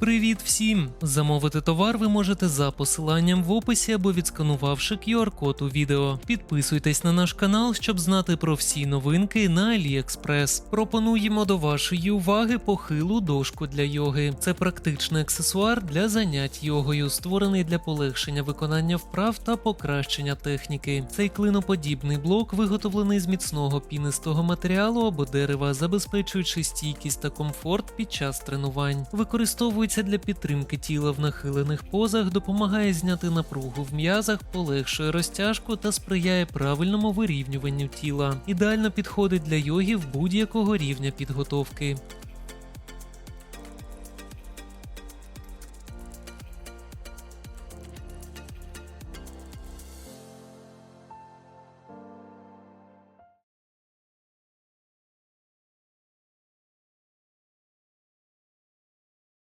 Привіт всім! Замовити товар ви можете за посиланням в описі або відсканувавши QR-код у відео. Підписуйтесь на наш канал, щоб знати про всі новинки на AliExpress. Пропонуємо до вашої уваги похилу дошку для йоги. Це практичний аксесуар для занять йогою, створений для полегшення виконання вправ та покращення техніки. Цей клиноподібний блок виготовлений з міцного пінистого матеріалу або дерева, забезпечуючи стійкість та комфорт під час тренувань. Використовується для підтримки тіла в нахилених позах, допомагає зняти напругу в м'язах, полегшує розтяжку та сприяє правильному вирівнюванню тіла. Ідеально підходить для йогів будь-якого рівня підготовки.